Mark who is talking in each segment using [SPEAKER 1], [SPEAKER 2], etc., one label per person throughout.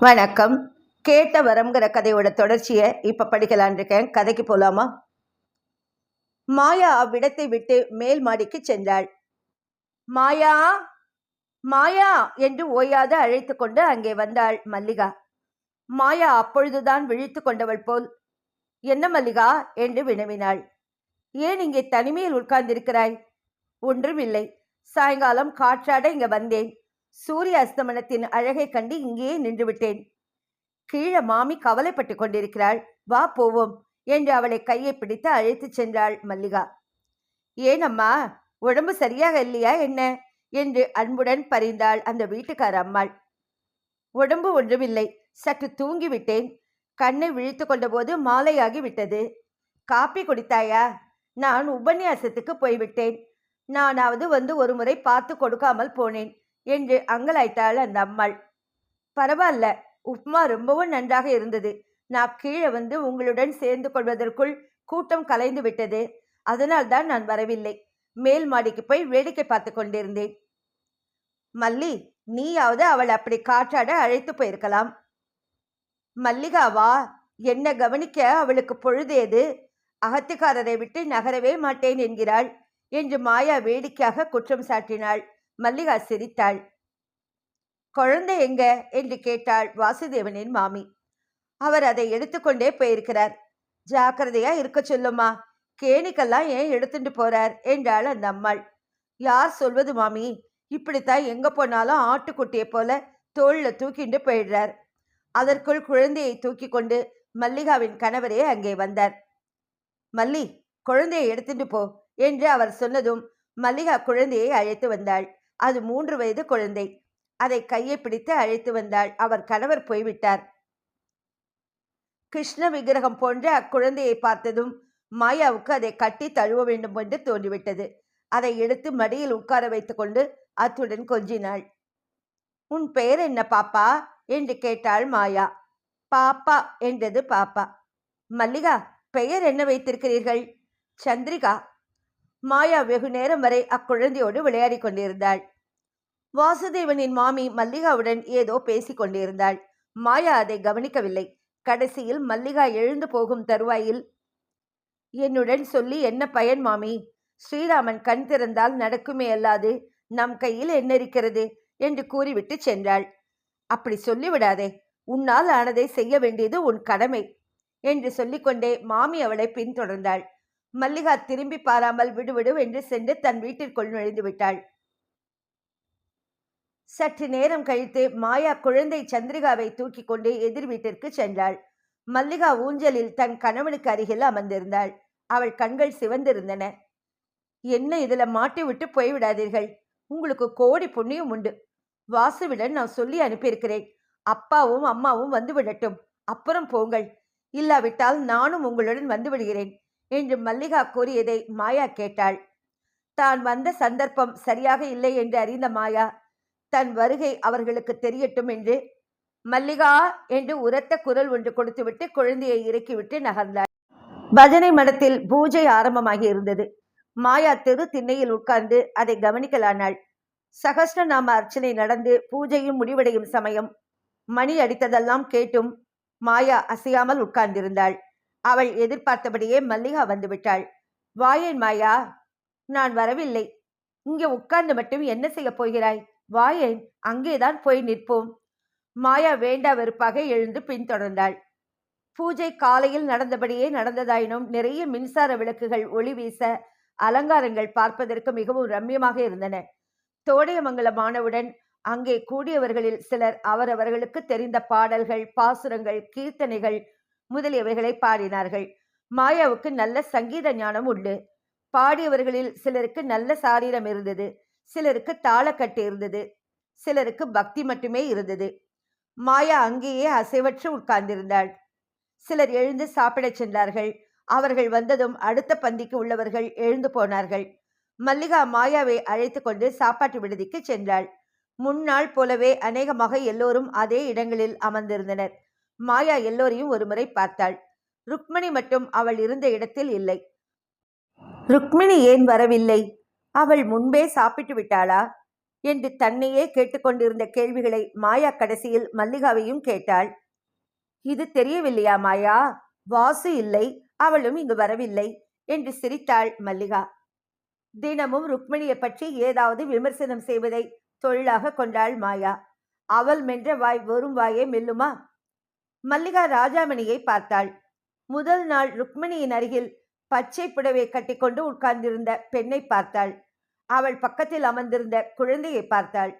[SPEAKER 1] வணக்கம். கேட்ட வரம்ங்கிற கதையோட தொடர்ச்சியை இப்ப படிக்கலான் இருக்கேன் கதைக்கு போலாமா? மாயா அவ்விடத்தை விட்டு மேல் மாடிக்கு சென்றாள். மாயா மாயா என்று ஓயாது அழைத்து கொண்டு அங்கே வந்தாள் மல்லிகா. மாயா அப்பொழுதுதான் விழித்து கொண்டவள் போல். என்ன மல்லிகா? என்று வினவினாள். ஏன் இங்கே தனிமையில் உட்கார்ந்திருக்கிறாய்? ஒன்றுமில்லை. சாயங்காலம் காற்றாட இங்க வந்தேன். சூரிய அஸ்தமனத்தின் அழகை கண்டு இங்கேயே நின்றுவிட்டேன். கீழே மாமி கவலைப்பட்டு கொண்டிருக்கிறாள். வா போவோம் என்று அவளை கையை பிடித்து அழைத்துச் சென்றாள் மல்லிகா. ஏனம்மா உடம்பு சரியாக இல்லையா என்ன? என்று அன்புடன் பறிந்தாள் அந்த வீட்டுக்கார அம்மாள். உடம்பு ஒன்றுமில்லை. சற்று தூங்கிவிட்டேன். கண்ணை விழித்து கொண்டபோது மாலையாகி விட்டது. காப்பி குடித்தாயா? நான் உபன்யாசத்துக்கு போய்விட்டேன். நானாவது வந்து ஒரு முறை பார்த்து கொடுக்காமல் போனேன். என்று அங்கலாய்த்தாள் அந்த அம்மாள். பரவாயில்ல உப்மா ரொம்பவும் நன்றாக இருந்தது. நான் கீழே வந்து உங்களுடன் சேர்ந்து கொள்வதற்குள் கூட்டம் கலைந்து விட்டது. அதனால்தான் நான் வரவில்லை. மேல் மாடிக்கு போய் வேடிக்கை பார்த்து கொண்டிருந்தேன். மல்லி நீயாவது அவள் அப்படி காற்றாட அழைத்து போயிருக்கலாம். மல்லிகாவா என்ன கவனிக்க அவளுக்கு பொழுதேது அகத்திக்காரரை விட்டு நகரவே மாட்டேன் என்கிறாள் என்று மாயா வேடிக்கையாக குற்றம் சாட்டினாள். மல்லிகா சிரித்தாள். குழந்தை எங்க? என்று கேட்டாள் வாசுதேவனின் மாமி. அவர் அதை எடுத்துக்கொண்டே போயிருக்கிறார். ஜாக்கிரதையா இருக்க சொல்லுமா? கேணிக்கெல்லாம் ஏன் எடுத்துட்டு போறார்? என்றாள் அந்த அம்மாள். யார் சொல்வது மாமி? இப்படித்தான் எங்க போனாலும் ஆட்டுக்குட்டியை போல தோல்ல தூக்கிண்டு போயிடுறார். அதற்குள் குழந்தையை தூக்கி கொண்டு மல்லிகாவின் கணவரே அங்கே வந்தார். மல்லி குழந்தையை எடுத்துட்டு போ என்று அவர் சொன்னதும் மல்லிகா குழந்தையை அழைத்து வந்தாள். அது மூன்று வயது குழந்தை. அதை கையை பிடித்து அழைத்து வந்தாள். அவர் கணவர் போய்விட்டார். கிருஷ்ண விக்கிரகம் போன்ற அக்குழந்தையை பார்த்ததும் மாயாவுக்கு அதை கட்டி தழுவ வேண்டும் என்று தோன்றிவிட்டது. அதை எடுத்து மடியில் உட்கார வைத்துக்கொண்டு அத்துடன் கொஞ்சினாள். உன் பெயர் என்ன பாப்பா? என்று கேட்டாள் மாயா. பாப்பா என்றது பாப்பா. மல்லிகா பெயர் என்ன வைத்திருக்கிறீர்கள்? சந்திரிகா. மாயா வெகு நேரம் வரை அக்குழந்தையோடு விளையாடிக் கொண்டிருந்தாள். வாசுதேவனின் மாமி மல்லிகாவுடன் ஏதோ பேசிக் கொண்டிருந்தாள். மாயா அதை கவனிக்கவில்லை. கடைசியில் மல்லிகா எழுந்து போகும் தருவாயில் என்னுடன் சொல்லி என்ன பயன் மாமி? ஸ்ரீராமன் கண் திறந்தால் நடக்குமே அல்லாது நம் கையில் என்ன இருக்கிறது? என்று கூறிவிட்டு சென்றாள். அப்படி சொல்லிவிடாதே உன்னால் ஆனதை செய்ய வேண்டியது உன் கடமை என்று சொல்லிக்கொண்டே மாமி அவளை பின்தொடர்ந்தாள். மல்லிகா திரும்பி பாராமல் விடுவிடு என்று சென்று தன் வீட்டிற்குள் நுழைந்து விட்டாள். சற்று நேரம் கழித்து மாயா குழந்தை சந்திரிகாவை தூக்கி கொண்டு எதிர் வீட்டிற்கு சென்றாள். மல்லிகா ஊஞ்சலில் தன் கணவனுக்கு அருகில் அமர்ந்திருந்தாள். அவள் கண்கள் சிவந்திருந்தன. என்ன இதுல மாட்டி விட்டு போய்விடாதீர்கள் உங்களுக்கு கோடி புண்ணியம் உண்டு. வாசுவிடன் நான் சொல்லி அனுப்பியிருக்கிறேன். அப்பாவும் அம்மாவும் வந்து விடட்டும். அப்புறம் போங்கள். இல்லாவிட்டால் நானும் உங்களுடன் வந்து விடுகிறேன் என்று மல்லிகா கூறியதை மாயா கேட்டாள். தான் வந்த சந்தர்ப்பம் சரியாக இல்லை என்று அறிந்த மாயா தன் வருகை அவர்களுக்கு தெரியட்டும் என்று மல்லிகா என்று உரத்த குரல் ஒன்று கொடுத்துவிட்டு குழந்தையை இறக்கிவிட்டு நகர்ந்தாள். பஜனை மடத்தில் பூஜை ஆரம்பமாகி இருந்தது. மாயா தெரு திண்ணையில் உட்கார்ந்து அதை கவனிக்கலானாள். சகஸ்ரநாம அர்ச்சனை நடந்து பூஜையும் முடிவடையும் சமயம் மணி அடித்ததெல்லாம் கேட்டும் மாயா அசையாமல் உட்கார்ந்திருந்தாள். அவள் எதிர்பார்த்தபடியே மல்லிகா வந்துவிட்டாள். வாயேன் மாயா நான் வரவில்லை. இங்கே உட்கார்ந்து மட்டும் என்ன செய்யப் போகிறாய்? வாயேன் அங்கேதான் போய் நிற்போம். மாயா வேண்டா வெறுப்பாக எழுந்து பின்தொடர்ந்தாள். பூஜை காலையில் நடந்தபடியே நடந்ததாயினும் நிறைய மின்சார விளக்குகள் ஒளி வீச அலங்காரங்கள் பார்ப்பதற்கு மிகவும் ரம்யமாக இருந்தன. தோடையமங்கலமானவுடன் அங்கே கூடியவர்களில் சிலர் அவரவர்களுக்கு தெரிந்த பாடல்கள் பாசுரங்கள் கீர்த்தனைகள் முதலியவைகளை பாடினார்கள். மாயாவுக்கு நல்ல சங்கீத ஞானம் உண்டு. பாடியவர்களில் சிலருக்கு நல்ல சாரீரம் இருந்தது. சிலருக்கு தாளக்கட்டு இருந்தது. சிலருக்கு பக்தி மட்டுமே இருந்தது. மாயா அங்கேயே அசைவற்று உட்கார்ந்திருந்தாள். சிலர் எழுந்து சாப்பிடச் சென்றார்கள். அவர்கள் வந்ததும் அடுத்த பந்திக்கு உள்ளவர்கள் எழுந்து போனார்கள். மல்லிகா மாயாவை அழைத்து கொண்டு சாப்பாட்டு விடுதிக்கு சென்றாள். முன்னாள் போலவே அநேகமாக எல்லோரும் அதே இடங்களில் அமர்ந்திருந்தனர். மாயா எல்லோரையும் ஒருமுறை பார்த்தாள். ருக்மிணி மட்டும் அவள் இருந்த இடத்தில் இல்லை. ருக்மிணி ஏன் வரவில்லை? அவள் முன்பே சாப்பிட்டு விட்டாளா? என்று தன்னையே கேட்டுக்கொண்டிருந்த கேள்விகளை மாயா கடைசியில் மல்லிகாவையும் கேட்டாள். இது தெரியவில்லையா மாயா? வாசு இல்லை அவளும் இங்கு வரவில்லை என்று சிரித்தாள் மல்லிகா. தினமும் ருக்மிணியை பற்றி ஏதாவது விமர்சனம் செய்வதை தொழிலாக கொண்டாள் மாயா. அவள் மென்ற வாய் வெறும் வாயே மெல்லுமா? மல்லிகா ராஜாமணியை பார்த்தாள். முதல் நாள் ருக்மிணியின் அருகில் பச்சை புடவை கட்டிக்கொண்டு உட்கார்ந்திருந்த பெண்ணை பார்த்தாள். அவள் பக்கத்தில் அமர்ந்திருந்த குழந்தையை பார்த்தாள்.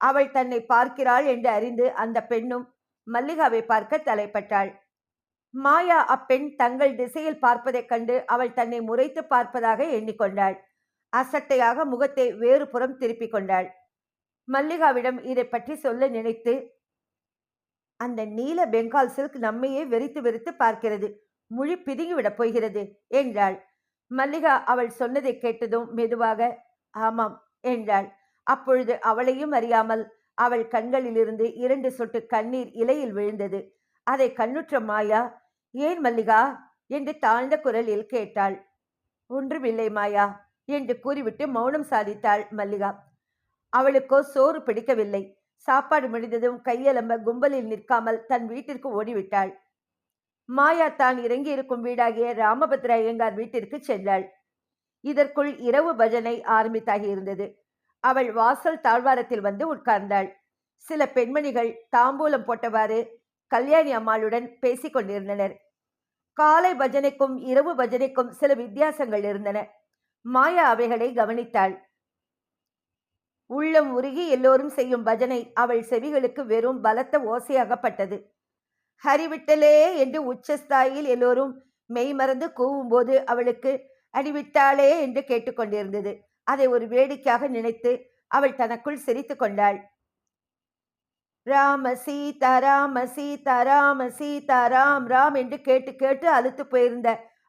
[SPEAKER 1] அவள் தன்னை பார்க்கிறாள் என்று அறிந்து அந்த பெண்ணும் மல்லிகாவை பார்க்க தலைப்பட்டாள். மாயா அப்பெண் தங்கள் திசையில் பார்ப்பதைக் கண்டு அவள் தன்னை முறைத்து பார்ப்பதாக எண்ணிக்கொண்டாள். அசட்டையாக முகத்தை வேறு புறம் திருப்பிக் கொண்டாள். மல்லிகாவிடம் இதை பற்றி சொல்ல நினைத்து அந்த நீல பெங்கால் சில்க் நம்மையே வெறித்து வெறித்து பார்க்கிறது. முழி பிதுங்கிவிடப் போகிறது என்றாள். மல்லிகா அவள் சொன்னதை கேட்டதும் மெதுவாக ஆமாம் என்றாள். அப்பொழுது அவளையும் அறியாமல் அவள் கண்களிலிருந்து இரண்டு சொட்டு கண்ணீர் இலையில் விழுந்தது. அதை கண்ணுற்ற மாயா ஏன் மல்லிகா? என்று தாழ்ந்த குரலில் கேட்டாள். ஒன்றுமில்லை மாயா என்று கூறிவிட்டு மௌனம் சாதித்தாள் மல்லிகா. அவளுக்கோ சோறு பிடிக்கவில்லை. சாப்பாடு முடிந்ததும் கையலம்ப கும்பலில் நிற்காமல் தன் வீட்டிற்கு ஓடிவிட்டாள். மாயா தான் இறங்கியிருக்கும் வீடாகிய ராமபத்ர ஐயங்கார் வீட்டிற்கு சென்றாள். இதற்குள் இரவு பஜனை ஆரம்பித்தாகி இருந்தது அவள் வாசல் தாழ்வாரத்தில் வந்து உட்கார்ந்தாள். சில பெண்மணிகள் தாம்பூலம் போட்டவாறு கல்யாணி அம்மாளுடன் பேசிக் கொண்டிருந்தனர். காலை பஜனைக்கும் இரவு பஜனைக்கும் சில வித்தியாசங்கள் இருந்தன. மாயா அவைகளை கவனித்தாள். உள்ளம் உருகி எல்லோரும் செய்யும் பஜனை அவள் செவிகளுக்கு வெறும் பலத்த ஓசையாகப்பட்டது. ஹரிவிட்டலே என்று உச்சஸ்தாயில் எல்லோரும் மெய்மறந்து கூவும்போது அவளுக்கு அடிவிட்டாளே என்று கேட்டுக்கொண்டிருந்தது. அதை ஒரு வேடிக்கையாக நினைத்து அவள் தனக்குள் சிரித்து கொண்டாள். ராம சீதா ராம சீதா ராம சீதா ராம் ராம் என்று கேட்டு கேட்டு அழுத்து போயிருந்த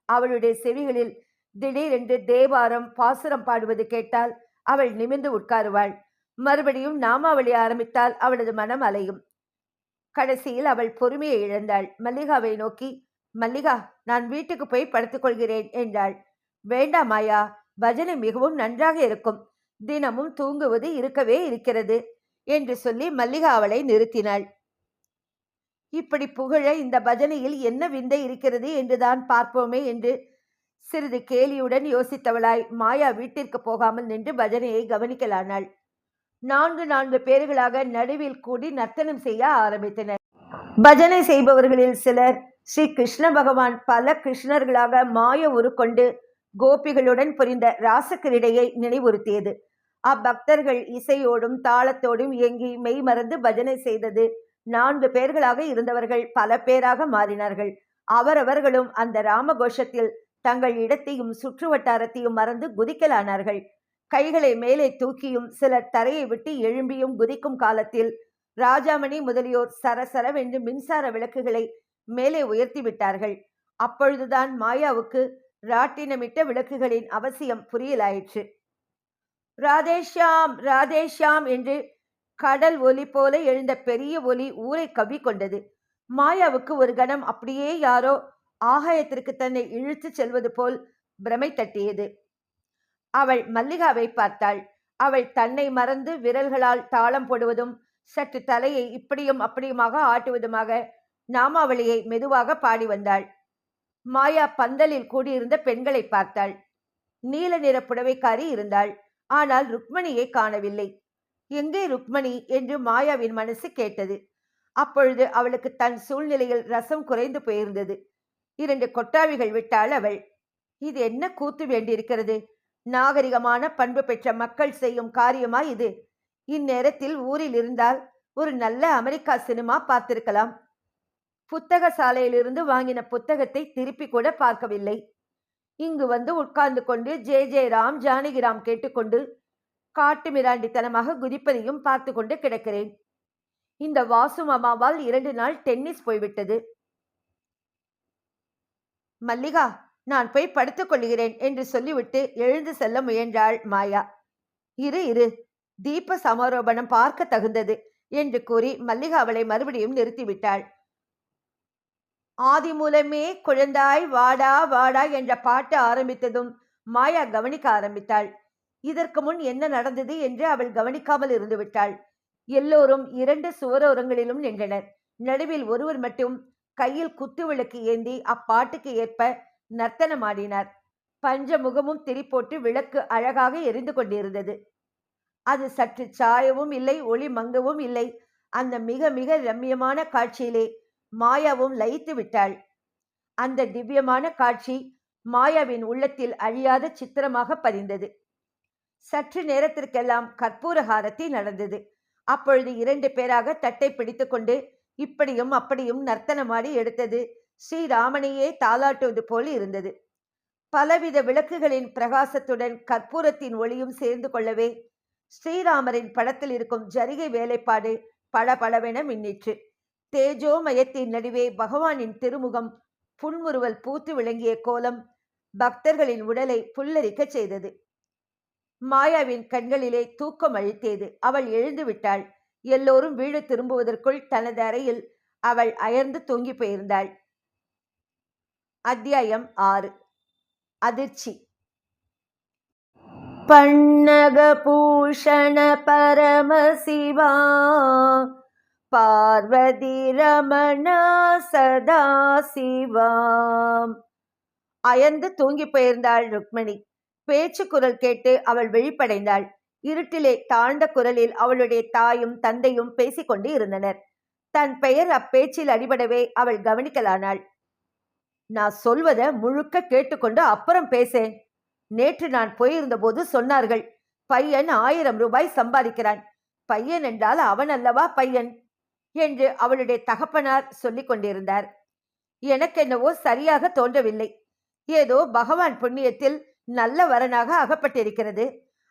[SPEAKER 1] அவளுடைய செவிகளில் திடீரென்று தேவாரம் பாசுரம் பாடுவது கேட்டால் அவள் நிமிர்ந்து உட்காருவாள். மறுபடியும் நாமாவளி ஆரம்பித்தால் அவளது மனம் அலையும். கடைசியில் அவள் பொறுமையை இழந்தாள். மல்லிகாவை நோக்கி மல்லிகா நான் வீட்டுக்கு போய் படுத்துக் கொள்கிறேன் என்றாள். வேண்டாம் மாயா. பஜனை மிகவும் நன்றாக இருக்கும். தினமும் தூங்குவது இருக்கவே இருக்கிறது என்று சொல்லி மல்லிகா அவளை நிறுத்தினாள். இப்படி புகழ இந்த பஜனையில் என்ன விந்தை இருக்கிறது என்றுதான் பார்ப்போமே என்று சிறிது கேலியுடன் யோசித்தவளாய் மாயா வீட்டிற்கு போகாமல் நின்று பஜனையை கவனிக்கலானாள். நான்கு நான்கு பேர்களாக நடுவில் கூடி நர்த்தனம் செய்ய ஆரம்பித்தனர். பஜனை செய்பவர்களில் சிலர் ஸ்ரீ கிருஷ்ண பகவான் பல கிருஷ்ணர்களாக மாய உருக்கொண்டு கோபிகளுடன் புரிந்த ராசக்கிரீடையை நினைவுறுத்தியது. அப்பக்தர்கள் இசையோடும் தாளத்தோடும் இயங்கி மெய் மறந்து பஜனை செய்தது நான்கு பேர்களாக இருந்தவர்கள் பல பேராக மாறினார்கள். அவரவர்களும் அந்த ராமகோஷத்தில் தங்கள் இடத்தையும் சுற்று வட்டாரத்தையும் மறந்து குதிக்கலானார்கள். கைகளை மேலே தூக்கியும் சிலர் தரையை விட்டு எழும்பியும் குதிக்கும் காலத்தில் ராஜாமணி முதலியோர் சரசரவென்று மின்சார விளக்குகளை மேலே உயர்த்தி விட்டார்கள். அப்பொழுதுதான் மாயாவுக்கு ராட்டினமிட்ட விளக்குகளின் அவசியம் புரியலாயிற்று. ராதேஷாம் ராதேஷாம் என்று கடல் ஒலி போல எழுந்த பெரிய ஒலி ஊரை கவி கொண்டது. மாயாவுக்கு ஒரு கணம் அப்படியே யாரோ ஆகாயத்திற்கு தன்னை இழுத்துச் செல்வது போல் பிரமை தட்டியது. அவள் மல்லிகாவை பார்த்தாள். அவள் தன்னை மறந்து விரல்களால் தாளம் போடுவதும் சற்று தலையை இப்படியும் அப்படியுமாக ஆட்டுவதுமாக நாமாவளியை மெதுவாக பாடி வந்தாள். மாயா பந்தலில் கூடியிருந்த பெண்களை பார்த்தாள். நீல நிற புடவைக்காரி இருந்தாள். ஆனால் ருக்மணியை காணவில்லை. எங்கே ருக்மணி என்று மாயாவின் மனசு கேட்டது. அப்பொழுது அவளுக்கு தன் சூழ்நிலையில் ரசம் குறைந்து போயிருந்தது. இரண்டு கொட்டாவிகள் விட்டாள் அவள். இது என்ன கூத்து வேண்டியிருக்கிறது? நாகரிகமான பண்பு பெற்ற மக்கள் செய்யும் காரியமா இது? இந்நேரத்தில் ஊரில் இருந்தால் ஒரு நல்ல அமெரிக்கா சினிமா பார்த்திருக்கலாம். புத்தக சாலையிலிருந்து வாங்கின புத்தகத்தை திருப்பி கூட பார்க்கவில்லை. இங்கு வந்து உட்கார்ந்து கொண்டு ஜே. ஜே. ராம் ஜானகிராம் கேட்டுக்கொண்டு காட்டு மிராண்டித்தனமாக குதிப்பதையும் பார்த்து கொண்டு கிடக்கிறேன். இந்த வாசு மாமாவால் இரண்டு நாள் டென்னிஸ் போய்விட்டது. மல்லிகா நான் போய் படுத்துக் கொள்கிறேன் என்று சொல்லிவிட்டு எழுந்து செல்ல முயன்றாள் மாயா. இரு இரு தீப சமாரோபணம் பார்க்க தகுந்தது என்று கூறி மல்லிகா அவளை மறுபடியும் நிறுத்திவிட்டாள். ஆதி மூலமே குழந்தாய் வாடா வாடா என்ற பாட்டு ஆரம்பித்ததும் மாயா கவனிக்க ஆரம்பித்தாள். இதற்கு முன் என்ன நடந்தது என்று அவள் கவனிக்காமல் இருந்து விட்டாள் எல்லோரும் இரண்டு சுவரோரங்களிலும் நின்றனர். நடுவில் ஒருவர் மட்டும் கையில் குத்து விளக்கு ஏந்தி அப்பாட்டுக்கு ஏற்ப நர்த்தனமாடினார் பஞ்ச முகமும் திரிப்போட்டு விளக்கு அழகாக எரிந்து கொண்டிருந்தது. அது சற்று சாயவும் இல்லை ஒளி மங்கவும் இல்லை. அந்த மிக மிக ரம்மியமான காட்சியிலே மாயாவும் லயித்து விட்டாள். அந்த திவ்யமான காட்சி மாயாவின் உள்ளத்தில் அழியாத சித்திரமாக பதிந்தது. சற்று நேரத்திற்கெல்லாம் கற்பூரஹாரத்தி நடந்தது. அப்பொழுது இரண்டு பேராக தட்டை பிடித்துக்கொண்டு இப்படியும் அப்படியும் நர்த்தனமாடி எடுத்தது ஸ்ரீராமனையே தாளாட்டுவது போல் இருந்தது. பலவித விளக்குகளின் பிரகாசத்துடன் கற்பூரத்தின் ஒளியும் சேர்ந்து கொள்ளவே ஸ்ரீராமரின் படத்தில் இருக்கும் ஜரிகை வேலைப்பாடு பளபளவென மின்னிற்று. தேஜோமயத்தின் நடுவே பகவானின் திருமுகம் புன்முறுவல் பூத்து விளங்கிய கோலம் பக்தர்களின் உடலை புல்லரிக்கச் செய்தது. மாயாவின் கண்களிலே தூக்கம் அழித்தேது அவள் எழுந்து விட்டாள். எல்லோரும் வீடு திரும்புவதற்குள் தனது அறையில் அவள் அயர்ந்து தூங்கி போயிருந்தாள். அத்தியாயம் ஆறு. அதிர்ச்சி. பன்னகபூஷண பரமசிவா பார்வதி ரமணா சதா சிவாம். அயர்ந்து தூங்கி போயிருந்தாள் ருக்மணி. பேச்சு குரல் கேட்டு அவள் விழிப்படைந்தாள். இருட்டிலே தாழ்ந்த குரலில் அவளுடைய தாயும் தந்தையும் பேசிக்கொண்டு இருந்தனர். தன் பெயர் அப்பேச்சில் அடிபடவே அவள் கவனிக்கலானாள். நான் சொல்வத முழுக்க கேட்டுக்கொண்டு அப்புறம் பேசேன். நேற்று நான் போயிருந்த போது சொன்னார்கள் பையன் ஆயிரம் ரூபாய் சம்பாதிக்கிறான். பையன் என்றால் அவன் அல்லவா பையன்? என்று அவளுடைய தகப்பனார் சொல்லிக் கொண்டிருந்தார். எனக்கென்னவோ சரியாக தோன்றவில்லை. ஏதோ பகவான் புண்ணியத்தில் நல்ல வரனாக அகப்பட்டிருக்கிறது.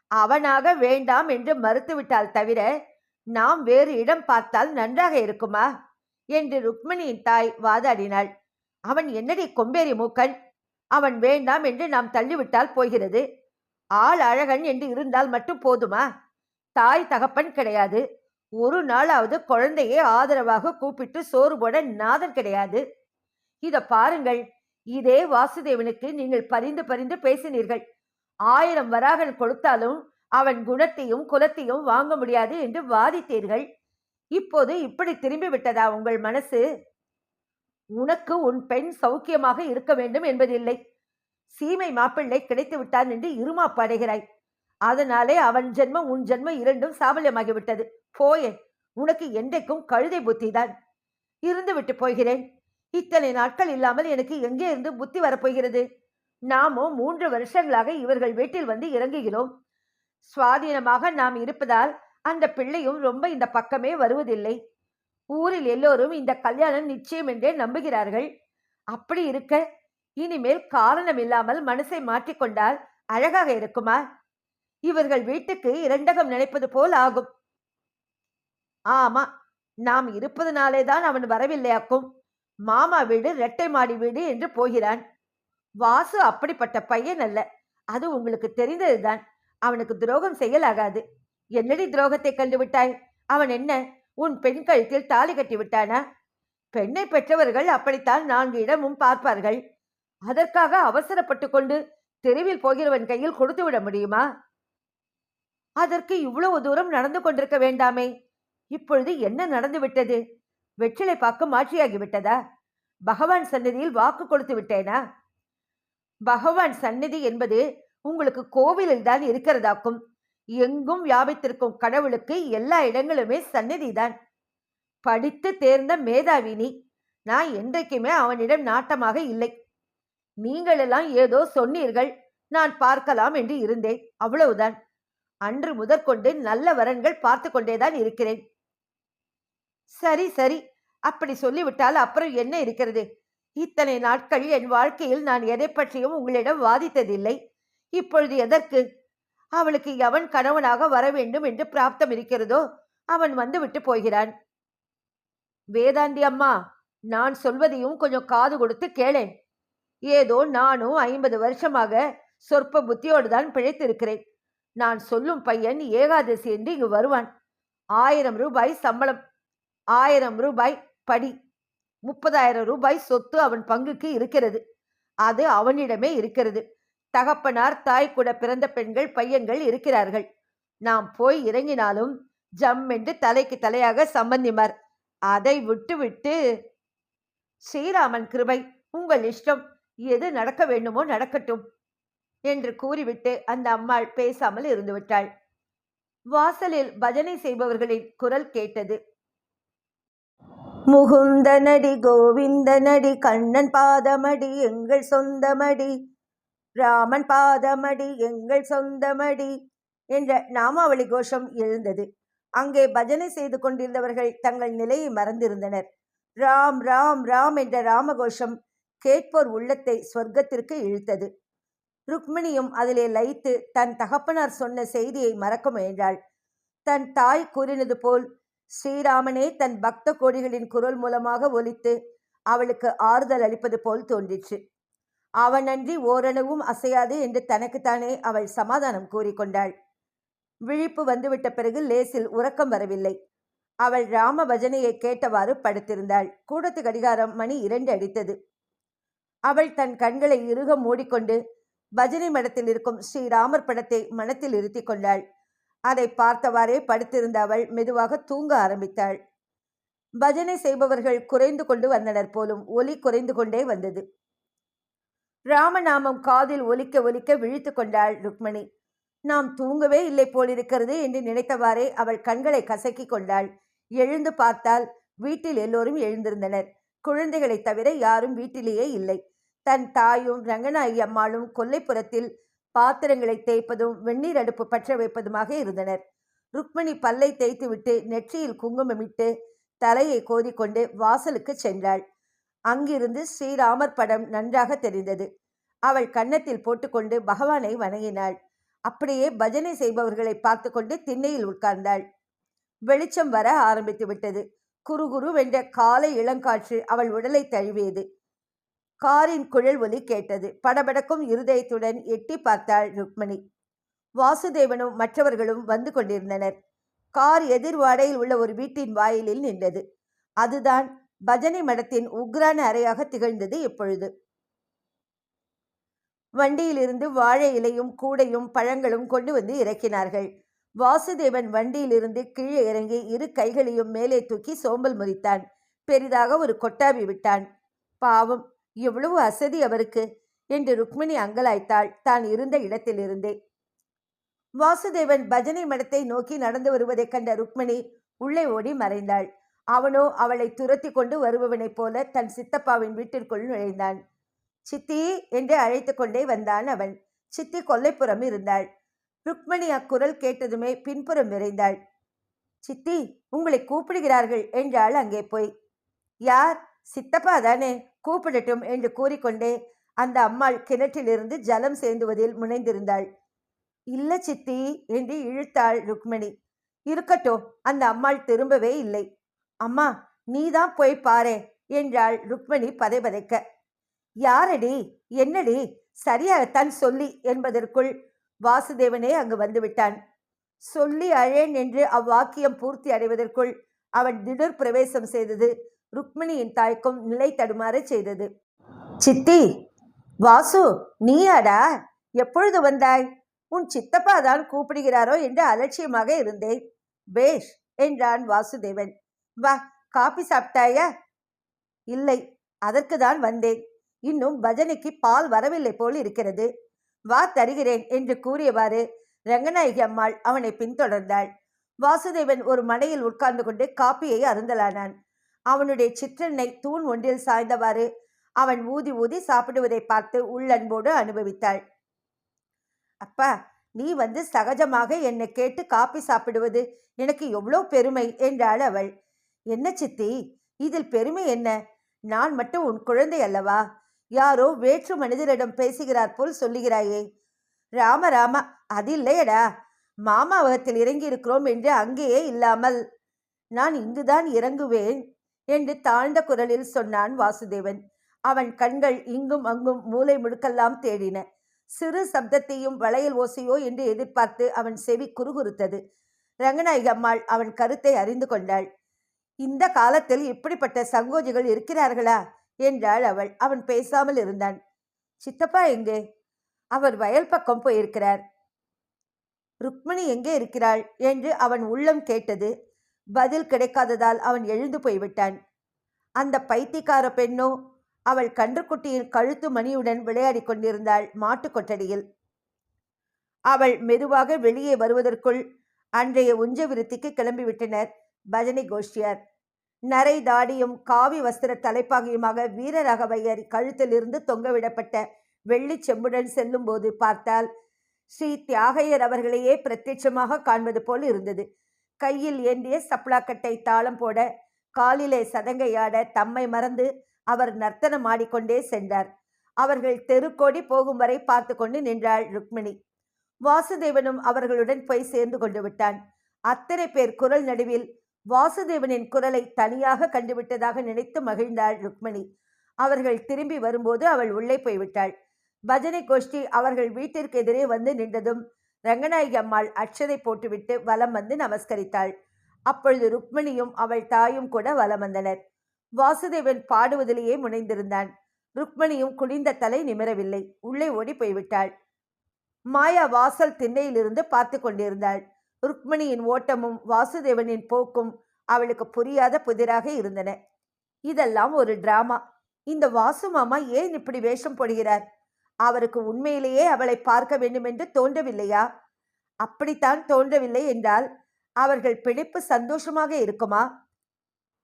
[SPEAKER 1] அவனாக வேண்டாம் என்று மறுத்துவிட்டால் தவிர நாம் வேறு இடம் பார்த்தால் நன்றாக இருக்குமா? என்று ருக்மிணியின் தாய் வாதாடினாள். அவன் என்னடி கொம்பேறி மூக்கன்? அவன் வேண்டாம் என்று நாம் தள்ளிவிட்டால் போகிறது. ஆள் அழகன் என்று இருந்தால் மட்டும் போதுமா? தாய் தகப்பன் கிடையாது. ஒரு நாளாவது குழந்தையை ஆதரவாக கூப்பிட்டு சோறு போட நாதன் கிடையாது. இத பாருங்கள் இதே வாசுதேவனுக்கு நீங்கள் பரிந்து பரிந்து பேசினீர்கள். ஆயிரம் வராகன் கொடுத்தாலும் அவன் குணத்தையும் குலத்தையும் வாங்க முடியாது என்று வாதித்தீர்கள். இப்போது இப்படி திரும்பி விட்டதா உங்கள் மனசு? உனக்கு உன் பெண் சௌக்கியமாக இருக்க வேண்டும் என்பதில்லை. சீமை மாப்பிள்ளை கிடைத்து விட்டான் என்று இருமாப்படைகிறாய் அதனாலே அவன் ஜென்மம் உன் ஜென்மம் இரண்டும் சாபல்யமாகிவிட்டது. போயே உனக்கு என்றைக்கும் கழுதை புத்திதான். இருந்து விட்டு போகிறேன். இத்தனை நாட்கள் இல்லாமல் எனக்கு எங்கே இருந்து புத்தி வரப்போகிறது? நாமோ மூன்று வருஷங்களாக இவர்கள் வீட்டில் வந்து இறங்குகிறோம். சுவாதீனமாக நாம் இருப்பதால் அந்த பிள்ளையும் ரொம்ப இந்த பக்கமே வருவதில்லை. ஊரில் எல்லோரும் இந்த கல்யாணம் நிச்சயம் என்றே நம்புகிறார்கள். அப்படி இருக்க இனிமேல் காரணம் இல்லாமல் மனசை மாற்றிக்கொண்டால் அழகாக இருக்குமா? இவர்கள் வீட்டுக்கு இரண்டகம் நினைப்பது போல் ஆகும். ஆமா நாம் இருப்பதனாலே தான் அவன் வரவில்லையாக்கும் மாமா வீடு இரட்டை மாடி வீடு என்று போகிறான். வாசு அப்படிப்பட்ட பையன் அல்ல. அது உங்களுக்கு தெரிந்ததுதான். அவனுக்கு துரோகம் செய்யலாகாது. என்னடி துரோகத்தை கண்டுவிட்டாய்? அவன் என்ன உன் பெண் கழுத்தில் தாலி கட்டி விட்டானா? பெண்ணை பெற்றவர்கள் அப்படித்தான் நான்கு இடமும் பார்ப்பார்கள். அதற்காக அவசரப்பட்டு கொண்டு தெருவில் போகிறவன் கையில் கொடுத்து விட முடியுமா? அதற்கு இவ்வளவு தூரம் நடந்து கொண்டிருக்க வேண்டாமே. இப்பொழுது என்ன நடந்து விட்டது? வெற்றிலை பாக்கு மாற்றியாகி விட்டதா? பகவான் சன்னதியில் வாக்கு கொடுத்து விட்டேனா? பகவான் சன்னதி என்பது உங்களுக்கு கோவிலில் தான் இருக்கிறதாக்கும். எங்கும் வியாபித்திருக்கும் கடவுளுக்கு எல்லா இடங்களுமே சந்நிதிதான். படித்து தேர்ந்த மேதாவினி நான் என்றைக்குமே அவனிடம் நாட்டமாக இல்லை. நீங்களெல்லாம் ஏதோ சொன்னீர்கள். நான் பார்க்கலாம் என்று இருந்தேன். அவ்வளவுதான். அன்று முதற்கொண்டு நல்ல வரன்கள் பார்த்து கொண்டேதான் இருக்கிறேன். சரி சரி. அப்படி சொல்லிவிட்டால் அப்புறம் என்ன இருக்கிறது? இத்தனை நாட்கள் என் வாழ்க்கையில் நான் எதை பற்றியும் உங்களிடம் வாதித்ததில்லை. இப்பொழுது எதற்கு? அவளுக்கு எவன் கணவனாக வர வேண்டும் என்று பிராப்தம் இருக்கிறதோ அவன் வந்து விட்டு போகிறான். வேதாந்தி அம்மா நான் சொல்வதையும் கொஞ்சம் காது கொடுத்து கேளேன். ஏதோ நானும் ஐம்பது வருஷமாக சொற்ப புத்தியோடு தான் பிழைத்திருக்கிறேன். நான் சொல்லும் பையன் ஏகாதசி என்று இங்கு வருவான். ஆயிரம் ரூபாய் சம்பளம். ஆயிரம் ரூபாய் படி. முப்பதாயிரம் ரூபாய் சொத்து அவன் பங்குக்கு இருக்கிறது. அது அவனிடமே இருக்கிறது. தகப்பனார் தாய் கூட பிறந்த பெண்கள் பையன்கள் இருக்கிறார்கள். நாம் போய் இறங்கினாலும் ஜம் என்று தலைக்கு தலையாக சம்பந்திமார் அதை விட்டுவிட்டு ஸ்ரீராமன் கிருபை உங்கள் இஷ்டம் எது நடக்க வேண்டுமோ நடக்கட்டும் என்று கூறிவிட்டு அந்த அம்மாள் பேசாமல் இருந்துவிட்டாள். வாசலில் பஜனை செய்பவர்களின் குரல் கேட்டது. முகுந்த நடி கோவிந்த நடி கண்ணன் பாதமடி எங்கள் சொந்தமடி ராமன் பாதமடி எங்கள் சொந்தமடி என்ற நாமாவளி கோஷம் எழுந்தது. அங்கே பஜனை செய்து கொண்டிருந்தவர்கள் தங்கள் நிலையை மறந்திருந்தனர். ராம் ராம் ராம் என்ற ராமகோஷம் கேட்போர் உள்ளத்தை சொர்க்கத்திற்கு இழுத்தது. ருக்மிணியும் அதிலே லயித்து தன் தகப்பனார் சொன்ன செய்தியை மறக்க முயன்றாள். தன் தாய் கூறினது போல் ஸ்ரீராமனே தன் பக்த கோடிகளின் குரல் மூலமாக ஒலித்து அவளுக்கு ஆறுதல் அளிப்பது போல் தோன்றிற்று. அவனன்றி ஓரளவும் அசையாது என்று தனக்குத்தானே அவள் சமாதானம் கூறிக்கொண்டாள். விழிப்பு வந்துவிட்ட பிறகு லேசில் உறக்கம் வரவில்லை. அவள் ராம பஜனையை கேட்டவாறு படுத்திருந்தாள். கூடத்து கடிகாரம் மணி இரண்டு அடித்தது. அவள் தன் கண்களை இறுக மூடிக்கொண்டு பஜனை மடத்தில் இருக்கும் ஸ்ரீராமர் படத்தை மனத்தில் இருத்தி கொண்டாள். அதை பார்த்தவாறே படுத்திருந்த அவள் மெதுவாக தூங்க ஆரம்பித்தாள். பஜனை செய்பவர்கள் குறைந்து கொண்டு வந்தனர் போலும் ஒலி குறைந்து கொண்டே வந்தது. ராமநாமம் காதில் ஒலிக்க ஒலிக்க விழித்து கொண்டாள் ருக்மணி. நாம் தூங்கவே இல்லை போலிருக்கிறது என்று நினைத்தவாறே அவள் கண்களை கசக்கி கொண்டாள். எழுந்து பார்த்தால் வீட்டில் எல்லோரும் எழுந்திருந்தனர். குழந்தைகளைத் தவிர யாரும் வீட்டிலேயே இல்லை. தன் தாயும் ரங்கநாயகி அம்மாளும் கொல்லைப்புறத்தில் பாத்திரங்களை தேய்ப்பதும் வெந்நீர் அடுப்பு பற்ற வைப்பதுமாக இருந்தனர். ருக்மணி பல்லை தேய்த்துவிட்டு நெற்றியில் குங்குமமிட்டு தலையை கோதிக்கொண்டு வாசலுக்கு சென்றாள். அங்கிருந்து ஸ்ரீராமர் படம் நன்றாக தெரிந்தது. அவள் கன்னத்தில் போட்டுக்கொண்டு பகவானை வணங்கினாள். அப்படியே பஜனை செய்பவர்களை பார்த்து கொண்டு திண்ணையில் உட்கார்ந்தாள். வெளிச்சம் வர ஆரம்பித்து விட்டது குறுகுரு வென்ற காலை இளங்காற்று அவள் உடலை தழுவியது. காரின் குழல் ஒலி கேட்டது. படபடக்கும் இருதயத்துடன் எட்டி பார்த்தாள் ருக்மணி. வாசுதேவனும் மற்றவர்களும் வந்து கொண்டிருந்தனர். கார் எதிர்வாடையில் உள்ள ஒரு வீட்டின் வாயிலில் நின்றது. அதுதான் பஜனை மடத்தின் உக்ரான அறையாக திகழ்ந்தது இப்பொழுது. வண்டியிலிருந்து வாழை இலையும் கூடையும் பழங்களும் கொண்டு வந்து இறக்கினார்கள். வாசுதேவன் வண்டியிலிருந்து கீழே இறங்கி இரு கைகளையும் மேலே தூக்கி சோம்பல் முறித்தான். பெரிதாக ஒரு கொட்டாவி விட்டான். பாவம் எவ்வளவு அசதி அவருக்கு? என்று ருக்மிணி அங்கலாய்த்தாள். தான் இருந்த இடத்திலிருந்தே. வாசுதேவன் பஜனை மடத்தை நோக்கி நடந்து வருவதைக் கண்ட ருக்மிணி உள்ளே ஓடி மறைந்தாள். அவனோ அவளை துரத்தி கொண்டு வருபவனைப் போல தன் சித்தப்பாவின் வீட்டிற்குள் நுழைந்தான். சித்தி என்று அழைத்து கொண்டே வந்தான் அவன். சித்தி கொல்லைப்புறம் இருந்தாள். ருக்மணி அக்குரல் கேட்டதுமே பின்புறம் விரைந்தாள். சித்தி உங்களை கூப்பிடுகிறார்கள் என்றாள் அங்கே போய். யார்? சித்தப்பா தானே கூப்பிடட்டும் என்று கூறிக்கொண்டே அந்த அம்மாள் கிணற்றிலிருந்து ஜலம் சேந்துவதில் முனைந்திருந்தாள். இல்ல சித்தி என்று இழுத்தாள் ருக்மணி. இருக்கட்டும் அந்த அம்மாள் திரும்பவே இல்லை. அம்மா நீதான் போய் பாரே என்றாள் ருக்மணி பதைபதைக்க. யாரடி என்னடி சரியாகத்தான் சொல்லி என்பதற்குள் வாசுதேவனே அங்கு வந்துவிட்டான். சொல்லி அழேன் என்று அவ்வாக்கியம் பூர்த்தி அடைவதற்குள் அவன் திடீர் பிரவேசம் செய்தது ருக்மிணியின் தாய்க்கும் நிலை தடுமாறச் செய்தது. சித்தி வாசு நீயாடா? எப்பொழுது வந்தாய்? உன் சித்தப்பா தான் கூப்பிடுகிறாரோ என்று அலட்சியமாக இருந்தேன். பேஷ் என்றான் வாசுதேவன். வா காபி சாப்பிட்டாயா? இல்லை அதற்கு தான் வந்தேன். இன்னும் பஜனைக்கு பால் வரவில்லை போல் இருக்கிறது. வா தருகிறேன் என்று கூறியவாறு ரங்கநாயகி அம்மாள் அவனை பின்தொடர்ந்தாள். வாசுதேவன் ஒரு மனையில் உட்கார்ந்து கொண்டு காப்பியை அருந்தலானான். அவனுடைய சிற்றெண்ணெய் தூண் ஒன்றில் சாய்ந்தவாறு அவன் ஊதி ஊதி சாப்பிடுவதை பார்த்து உள்ளன்போடு அனுபவித்தாள். அப்பா நீ வந்து சகஜமாக என்னை கேட்டு காப்பி சாப்பிடுவது எனக்கு எவ்வளோ பெருமை என்றாள் அவள். என்ன சித்தி இதில் பெருமை என்ன? நான் மட்டும் உன் குழந்தை அல்லவா? யாரோ வேற்று மனிதரிடம் பேசுகிறார் போல் சொல்லுகிறாயே. ராம ராமா அது இல்லையடா. மாமாவகத்தில் இறங்கியிருக்கிறோம் என்று அங்கேயே இல்லாமல் நான் இங்குதான் இறங்குவேன். என்று தாழ்ந்த குரலில் சொன்னான் வாசுதேவன். அவன் கண்கள் இங்கும் அங்கும் மூலை முடுக்கெல்லாம் தேடின. சிறு சப்தத்தையும் வளையல் ஓசையோ என்று எதிர்பார்த்து அவன் செவி குறுகுறுத்தது. ரங்கநாயகி அம்மாள் அவன் கருத்தை அறிந்து கொண்டாள். இந்த காலத்தில் இப்படிப்பட்ட சங்கோஜிகள் இருக்கிறார்களா? என்றாள் அவள். அவன் பேசாமல் இருந்தான். சித்தப்பா எங்கே? அவர் வயல் பக்கம் போயிருக்கிறார். ருக்மிணி எங்கே இருக்கிறாள்? என்று அவன் உள்ளம் கேட்டது. பதில் கிடைக்காததால் அவன் எழுந்து போய்விட்டான். அந்த பைத்தியக்கார பெண்ணோ அவள் கன்றுக்குட்டியின் கழுத்து மணியுடன் விளையாடிக் கொண்டிருந்தாள் மாட்டுக் கொட்டடியில். அவள் மெதுவாக வெளியே வருவதற்குள் அன்றைய உஞ்ச விருத்திக்கு கிளம்பிவிட்டனர் பஜனை கோஷ்டியார். நரை தாடியும் காவி வஸ்திர தலைப்பாகையுமாக வீரராகவையர் கழுத்திலிருந்து தொங்கவிடப்பட்ட வெள்ளிச் செம்புடன் செல்லும்போது பார்த்தால் ஸ்ரீ தியாகையர் அவர்களையே பிரத்யட்சமாக காண்பது போல் இருந்தது. கையில் ஏந்திய சப்ளாக்கட்டை தாளம் போட காலிலே சதங்கையாட தம்மை மறந்து அவர் நர்த்தனம் ஆடிக்கொண்டே சென்றார். அவர்கள் தெருக்கோடி போகும் வரை பார்த்து கொண்டு நின்றாள் ருக்மிணி. வாசுதேவனும் அவர்களுடன் போய் சேர்ந்து கொண்டு விட்டான். அத்தனை பேர் குரல் நடுவில் வாசுதேவனின் குரலை தனியாக கண்டுவிட்டதாக நினைத்து மகிழ்ந்தாள் ருக்மிணி. அவர்கள் திரும்பி வரும்போது அவள் உள்ளே போய்விட்டாள். பஜனை கோஷ்டி அவர்கள் வீட்டிற்கு எதிரே வந்து நின்றதும் ரங்கநாயகி அம்மாள் அட்சதை போட்டுவிட்டு வலம் வந்து நமஸ்கரித்தாள். அப்பொழுது ருக்மிணியும் அவள் தாயும் கூட வலம் வந்தனர். வாசுதேவன் பாடுவதிலேயே முனைந்திருந்தான். ருக்மிணியும் குனிந்த தலை நிமிரவில்லை. உள்ளே ஓடி போய்விட்டாள். மாயா வாசல் திண்ணையிலிருந்து பார்த்து கொண்டிருந்தாள். ருக்மிணியின் ஓட்டமும் வாசுதேவனின் போக்கும் அவளுக்கு புரியாத புதிராக இருந்தன. இதெல்லாம் ஒரு டிராமா. இந்த வாசு மாமா ஏன் இப்படி வேஷம் போடுகிறார்? அவருக்கு உண்மையிலேயே அவளை பார்க்க வேண்டும் என்று தோன்றவில்லையா? அப்படித்தான் தோன்றவில்லை என்றால் அவர்கள் பிழைப்பு சந்தோஷமாக இருக்குமா?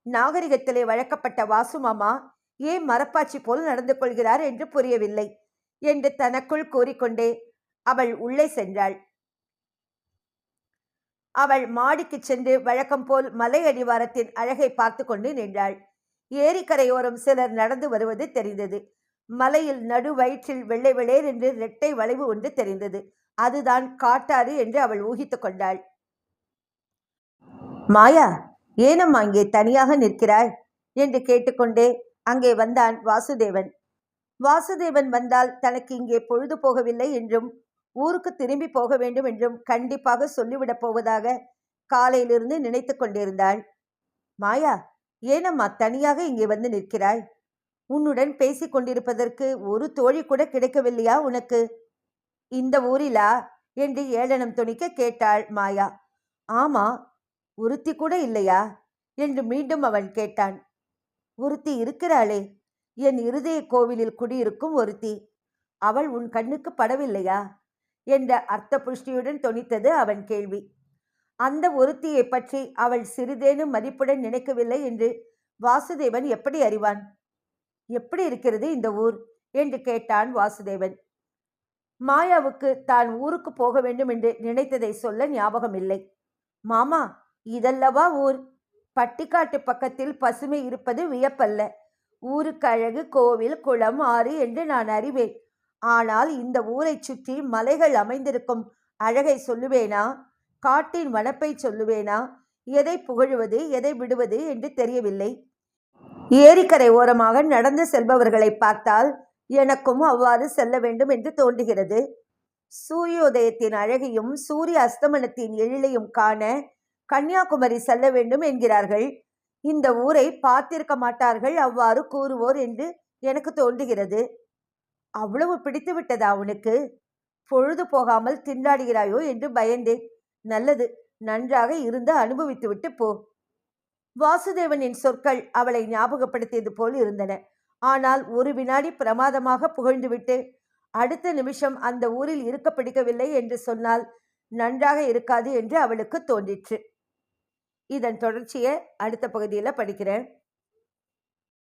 [SPEAKER 1] நாகரிகத்திலே வழக்கப்பட்ட வாசுமாமா ஏன் மரப்பாச்சி போல் நடந்து கொள்கிறார் என்று புரியவில்லை என்று தனக்குள் கூறிக்கொண்டே அவள் உள்ளே சென்றாள். அவள் மாடிக்கு சென்று வழக்கம் போல் மலை அடிவாரத்தின் அழகை பார்த்து கொண்டு நின்றாள். ஏரிக்கரையோரம் சிலர் நடந்து வருவது தெரிந்தது. மலையில் நடு வயிற்றில் வெள்ளை வெளேர் என்று இரட்டை வளைவு ஒன்று தெரிந்தது. அதுதான் காட்டாறு என்று அவள் ஊகித்து கொண்டாள். மாயா ஏனம்மா இங்கே தனியாக நிற்கிறாய்? என்று கேட்டுக்கொண்டே அங்கே வந்தான் வாசுதேவன். வாசுதேவன் வந்தால் தனக்கு இங்கே பொழுது போகவில்லை என்றும் ஊருக்கு திரும்பி போக வேண்டும் என்றும் கண்டிப்பாக சொல்லிவிடப் போவதாக காலையிலிருந்து நினைத்து கொண்டிருந்தாள். மாயா ஏனம்மா தனியாக இங்கே வந்து நிற்கிறாய்? உன்னுடன் பேசிக் கொண்டிருப்பதற்கு ஒரு தோழி கூட கிடைக்கவில்லையா உனக்கு? இந்த ஊரிலா? என்று ஏளனம் துணிக்க கேட்டாள் மாயா. ஆமா ஒருத்தி கூட இல்லையா? என்று மீண்டும் அவன் கேட்டான். ஒருத்தி இருக்கிறாளே. என் இருதய கோவிலில் குடியிருக்கும் ஒருத்தி. அவள் உன் கண்ணுக்கு படவில்லையா? என்ற அர்த்த புஷ்டியுடன் தொனித்தது அவன் கேள்வி. அந்த ஒருத்தியை பற்றி அவள் சிறிதேனும் மதிப்புடன் நினைக்கவில்லை என்று வாசுதேவன் எப்படி அறிவான்? எப்படி இருக்கிறது இந்த ஊர்? என்று கேட்டான் வாசுதேவன். மாயாவுக்கு தான் ஊருக்கு போக வேண்டும் என்று நினைத்ததை சொல்ல ஞாபகம் இல்லை மாமா இதல்லவா ஊர்? பட்டிக்காட்டு பக்கத்தில் பசுமை இருப்பது வியப்பல்ல. ஊருக்கு அழகு கோவில் குளம் ஆறு என்று நான் அறிவேன். ஆனால் இந்த ஊரைச் சுற்றி மலைகள் அமைந்திருக்கும் அழகை சொல்லுவேனா? காட்டின் வனப்பை சொல்லுவேனா? எதை புகழுவது எதை விடுவது என்று தெரியவில்லை. ஏரிக்கரை ஓரமாக நடந்து செல்பவர்களை பார்த்தால் எனக்கும் அவ்வாறு செல்ல வேண்டும் என்று தோன்றுகிறது. சூரியோதயத்தின் அழகையும் சூரிய அஸ்தமனத்தின் எழிலையும் காண கன்னியாகுமரி செல்ல வேண்டும் என்கிறார்கள். இந்த ஊரை பார்த்திருக்க மாட்டார்கள் அவ்வாறு கூறுவோர் என்று எனக்கு தோன்றுகிறது. அவ்வளவு பிடித்து விட்டதா உனக்கு? பொழுது போகாமல் திண்டாடுகிறாயோ என்று பயந்தேன். நல்லது நன்றாக இருந்து அனுபவித்துவிட்டு போ. வாசுதேவனின் சொற்கள் அவளை ஞாபகப்படுத்தியது போல் இருந்தன. ஆனால் ஒரு வினாடி பிரமாதமாக புகழ்ந்துவிட்டு அடுத்த நிமிஷம் அந்த ஊரில் இருக்க பிடிக்கவில்லை என்று சொன்னால் நன்றாக இருக்காது என்று அவளுக்கு தோன்றிற்று. இதன் தொடர்ச்சியை அடுத்த பகுதியில் படிக்கிறேன்.